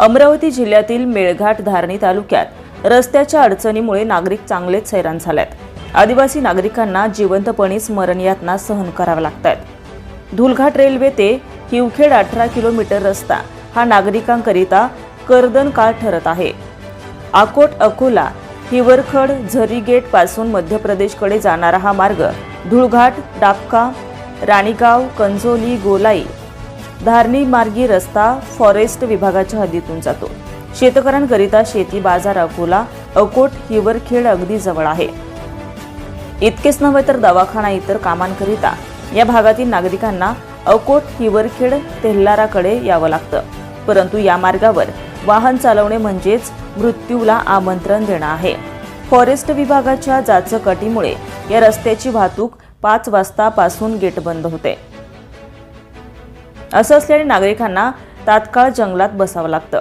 अमरावती जिल्ह्यातील मेळघाट धारणी तालुक्यात रस्त्याच्या अडचणीमुळे नागरिक चांगलेच हैराण झाल्यात आदिवासी नागरिकांना जिवंतपणीच स्मरणयातना सहन कराव्या लागत आहेत धुलघाट रेल्वे ते हिवखेड अठरा किलोमीटर रस्ता हा नागरिकांकरिता कर्दन काळ ठरत आहे. आकोट अकोला हिवरखड झरी गेटपासून मध्य प्रदेशकडे जाणारा हा मार्ग धुळघाट डाबका राणीगाव कंजोली गोलाई धारणी मार्गी रस्ता फॉरेस्ट विभागाच्या हद्दीतून जातो. शेतकऱ्यांकरिता शेती बाजार अकोला अकोट हिवरखेड अगदी जवळ आहे. इतकेच नव्हे तर दवाखाना इतर कामांकरिता या भागातील नागरिकांना अकोट हिवरखेड तेल्लाराकडे यावं लागतं. परंतु या मार्गावर वाहन चालवणे म्हणजेच मृत्यूला आमंत्रण देणं आहे. फॉरेस्ट विभागाच्या जाचकटीमुळे या रस्त्याची वाहतूक पाच वाजतापासून गेट बंद होते. असं असल्याने नागरिकांना तात्काळ जंगलात बसावं लागतं.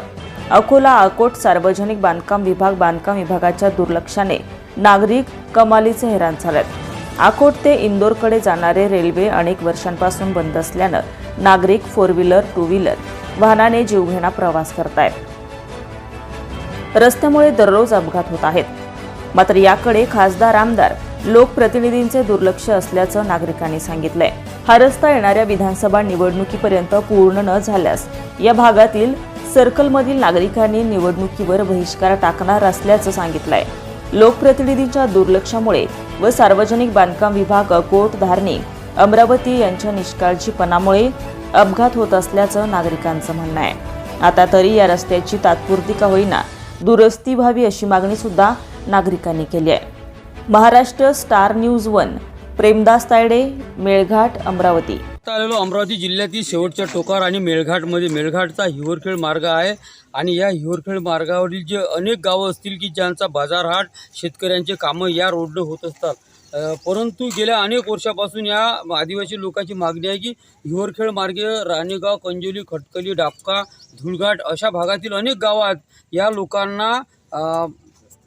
अकोला अकोट सार्वजनिक बांधकाम विभाग बांधकाम विभागाच्या दुर्लक्षाने नागरिक कमालीचे हैराण झालेत. अकोट ते इंदोरकडे जाणारे रेल्वे अनेक वर्षांपासून बंद असल्यानं नागरिक फोर व्हीलर टू व्हीलर वाहनाने जीवघेणा प्रवास करतायत. रस्त्यामुळे दररोज अपघात होत आहेत. मात्र याकडे खासदार आमदार लोकप्रतिनिधींचे दुर्लक्ष असल्याचं नागरिकांनी सांगितलंय. हा रस्ता येणाऱ्या विधानसभा निवडणुकीपर्यंत पूर्ण न झाल्यास या भागातील सर्कलमधील नागरिकांनी निवडणुकीवर बहिष्कार टाकणार असल्याचं सांगितलंय. लोकप्रतिनिधींच्या दुर्लक्षामुळे व सार्वजनिक बांधकाम विभाग अकोट धारणी अमरावती यांच्या निष्काळजीपणामुळे अपघात होत असल्याचं नागरिकांचं म्हणणं आहे. आता तरी या रस्त्याची तात्पुरती का होईना दुरुस्ती व्हावी अशी मागणी सुद्धा नागरिकांनी केली आहे. Maharashtra star news one Premdas Tayde Melghat Amravati. आलेलो अमरावती जिल्ह्यातील शेवटच्या टोकार आणि मेळघाटमध्ये मेळघाटचा हिवरखेळ मार्ग आहे आणि या हिवरखेळ मार्गावरील जे अनेक गावं असतील की ज्यांचा बाजारहाट शेतकऱ्यांचे कामं या रोडनं होत असतात. परंतु गेल्या अनेक वर्षापासून या आदिवासी लोकांची मागणी आहे की हिवरखेळ मार्गे राणेगाव कंजोली खटकली डापका धुळघाट अशा भागातील अनेक गावं आहेत. या लोकांना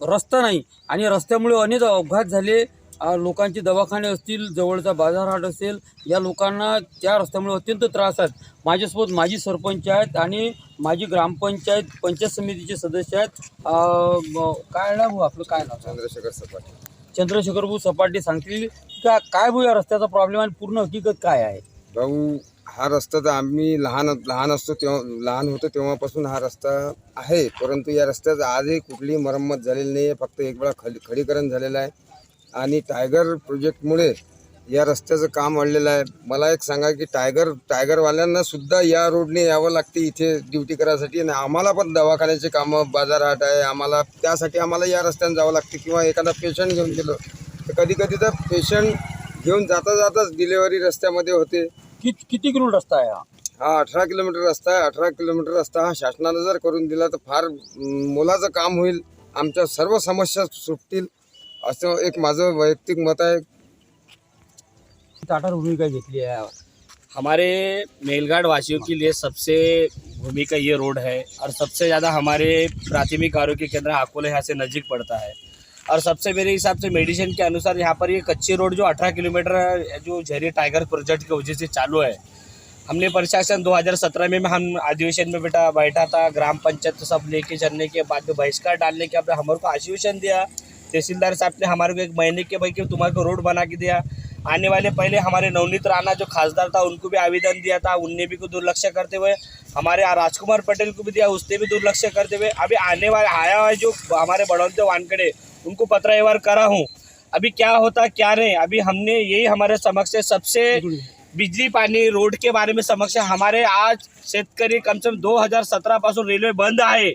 रस्ता नाही आणि रस्त्यामुळे अनेक अपघात झाले. लोकांचे दवाखाने असतील जवळचा बाजारहाट असेल या लोकांना त्या रस्त्यामुळे अत्यंत त्रास आहेत. माझ्यासोबत माजी सरपंच आहेत आणि माजी ग्रामपंचायत पंचायत समितीचे सदस्य आहेत. काय नाव भाऊ आपलं? काय नाव? चंद्रशेखर सपाटे. चंद्रशेखर भाऊ सपाटे सांगतील का काय भाऊ या रस्त्याचा प्रॉब्लेम आणि पूर्ण हकीकत काय आहे? भाऊ हा रस्ता तर आम्ही लहान लहान असतो तेव्हा लहान होतो तेव्हापासून हा रस्ता आहे. परंतु या रस्त्याचं आजही कुठलीही मरम्मत झालेली नाही आहे फक्त एक वेळा खडी खडीकरण झालेलं आहे. आणि टायगर प्रोजेक्टमुळे या रस्त्याचं काम वाढलेलं आहे. मला एक सांगा की टायगर टायगरवाल्यांना सुद्धा या रोडने यावं लागते इथे ड्युटी करायसाठी. आणि आम्हाला पण दवाखान्याचे कामं बाजारहाट आहे. आम्हाला त्यासाठी आम्हाला या रस्त्याने जावं लागते. किंवा एखादा पेशंट घेऊन गेलो तर कधी कधी तर पेशंट घेऊन जाता जाताच डिलेवरी रस्त्यामध्ये होते. किती किती किलो रस्ता आहे हा? हा अठरा किलोमीटर रस्ता आहे. अठरा किलोमीटर रस्ता हा शासनानं जर करून दिला तर फार मोलाचं काम होईल. आमच्या सर्व समस्या सुटतील. असं एक माझं वैयक्तिक मत आहे. टाटा भूमिका घेतली आहे. हमारे मेलघाट वासियों के लिए सबसे भूमिका ये रोड है और सबसे ज़्यादा हमारे प्राथमिक आरोग्य केंद्र अकोला यहाँ से नज़दीक पड़ता है। और सबसे मेरे हिसाब से मेडिसिन के अनुसार यहाँ पर ये कच्ची रोड जो 18 किलोमीटर जो झेरी टाइगर प्रोजेक्ट की वजह से चालू है। हमने प्रशासन 2017 में हम अधिवेशन में बैठा बैठा था ग्राम पंचायत सब लेके चलने के बाद में बहिष्कार डालने के बाद हमारे को आश्वासन दिया। तहसीलदार साहब ने हमारे को एक महीने के भाई कि तुम्हारे को रोड बना के दिया। आने वाले पहले हमारे नवनीत राणा जो खासदार था, उनको भी आवेदन दिया था, उनने भी को दुर्लक्ष्य करते हुए, हमारे राजकुमार पटेल को भी दिया, उसने भी दुर्लक्ष्य करते हुए, अभी आने वाले, आया हुआ है जो हमारे बड़ौते वानखड़े, उनको पत्र व्यवहार करा हूँ। अभी क्या होता, क्या नहीं, अभी हमने यही हमारे समक्ष है सबसे बिजली पाणी रोड के बारे में समक्ष हमारे आज शेतकरी कम से कम दो हज़ार सतरा पासून रेल्वे बंद आहे,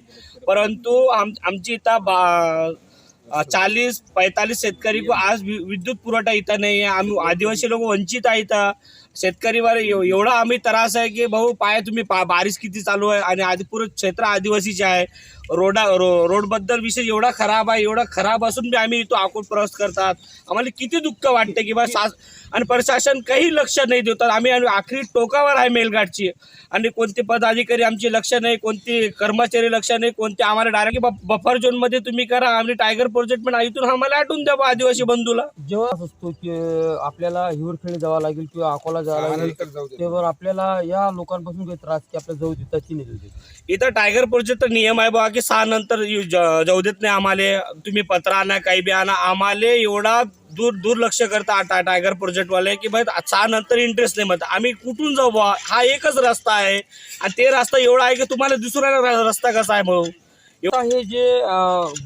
परंतु हम, आमची इथं चालीस चाळीस शेतकरी को आज विद्युत पुरवठा इथं नाही आहे. आम्ही आदिवासी लोक वंचित आहे इथं. शेतकरीवर एवढा आम्ही त्रास आहे की भाऊ पाय तुम्ही पा बारिश किती चालू आहे आणि आधी पूर्ण क्षेत्र आदिवासीचे आहे. रोडा रो रोडबद्दल विषय एवढा खराब आहे एवढा खराब असून बी आम्ही इथं अकोट प्रवास करतात. आम्हाला किती दुःख वाटते की बा सास आणि प्रशासन काही लक्ष नाही देतात आम्ही आम्ही आखरी टोकावर आहे मेलघाटची. आणि कोणते पदाधिकारी आमचे लक्ष नाही कोणते कर्मचारी लक्ष नाही कोणते आम्हाला डायरेक्ट बफर झोनमध्ये तुम्ही करा आम्ही टायगर प्रोजेक्ट पण इथून आम्हाला आठवून द्या आदिवासी बंधूला. जेव्हा असतो की आपल्याला हिवरखेड जावं लागेल किंवा अकोला सहा लागेल. तेव्हा आपल्याला या लोकांपासून काही त्रास की आपल्या जाऊ देतात की नाही इथं टायगर प्रोजेक्ट नियम आहे बघा की सहा नंतर येऊ- जाऊ देत नाही आम्हाला. तुम्ही पत्र आणा काही बी आणा. आम्हाला एवढा दूर दुर्लक्ष करता आता टायगर प्रोजेक्टवाले की भाई सहा नंतर इंटरेस्ट नाही म्हणत. आम्ही कुठून जाऊ बा हा एकच रस्ता आहे. आणि ते रस्ता एवढा आहे की तुम्हाला दुसरा र- रस्ता कसा आहे म्हणून हे जे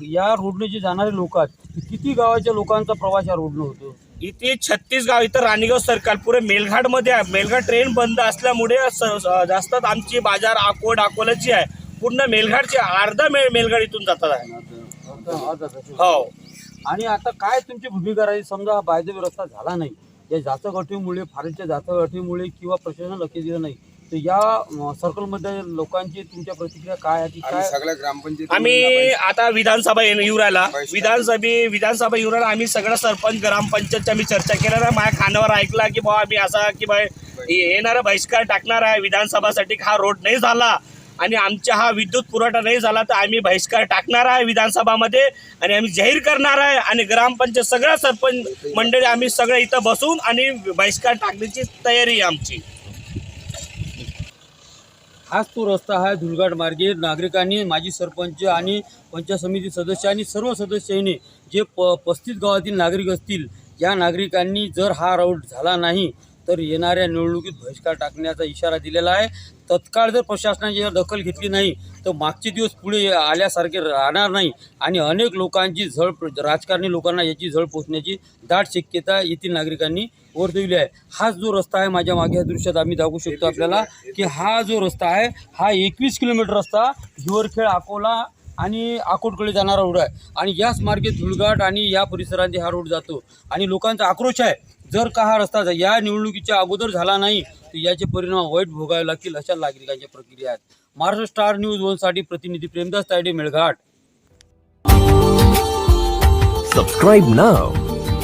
या रोडने जे जाणारे लोक आहेत किती गावाच्या लोकांचा प्रवास या रोडने होतो? इथे छत्तीस गाव इथं राणीगाव सर्कल पुरे मेलघाटमध्ये आहे. मेलघाट ट्रेन बंद असल्यामुळे स- जास्त आमची बाजार अकोट अकोल्याची आहे. पूर्ण मेलघाटची अर्धा मेल मेलघाट इथून जातात. आहे हो. आणि आता काय तुमची भूमिका राहील? समजा बायदा व्यवस्था झाला नाही. या जाचक अटीमुळे फारच्या जाचक अटीमुळे किंवा प्रशासन लक्ष दिलं नाही तर या सर्कलमध्ये लोकांची तुमच्या प्रतिक्रिया काय आहे? की काय सगळ्या ग्रामपंचायत आम्ही आता विधानसभा येणं येऊ राहिला. विधानसभे विधानसभा येऊ राहिला. आम्ही सगळं सरपंच ग्रामपंचायतच्या आम्ही चर्चा केल्या आहे माझ्या खाण्यावर ऐकला की बाबा आम्ही असा की बाय येणारा बहिष्कार टाकणार आहे. विधानसभासाठी हा रोड नाही झाला. आणि आमचा हा विद्युत पुरवठा नाही झाला तर आम्ही बहिष्कार टाकणार आहे विधानसभामध्ये आणि आम्ही जाहीर करणार आहे आणि ग्रामपंचायत सगळ्या सरपंच मंडळी आम्ही सगळं इथं बसून आणि बहिष्कार टाकण्याची तयारी आहे आमची. हाच तो रस्ता आहे धुलघाट मार्गे नागरिकांनी माजी सरपंच आणि पंचायत समिती सदस्य आणि सर्व सदस्यांनी जे प पस्तीस गावातील नागरिक असतील या नागरिकांनी जर हा रोड झाला नाही तर येणाऱ्या निवडणुकीत बहिष्कार टाकण्याचा इशारा दिलेला आहे. तत्काळ जर प्रशासनाने दखल घेतली नाही तर मागचे दिवस पुढे आल्यासारखे राहणार नाही आणि अनेक लोकांची झळ राजकारणी लोकांना याची झळ पोचण्याची दाट शक्यता येथील नागरिकांनी वर्तविली आहे. हाच जो रस्ता आहे माझ्या मागे या दृश्यात आम्ही दाखवू शकतो आपल्याला की हा जो रस्ता आहे हा एकवीस किलोमीटर रस्ता हिवरखेळ अकोला आणि अकोटकडे जाणारा रोड आहे. आणि याच मार्गे धुळघाट आणि या परिसरात हा रोड जातो. आणि लोकांचा आक्रोश आहे जर का हा रस्ता या निवडणुकीच्या अगोदर झाला नाही तर याचे परिणाम वाईट भोगावे लागतील अशा नागरिकांच्या प्रक्रिया आहेत. महाराष्ट्र स्टार न्यूज वनसाठी प्रतिनिधी Premdas Tayde Melghat. Subscribe now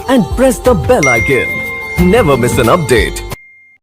and press the bell icon never miss an update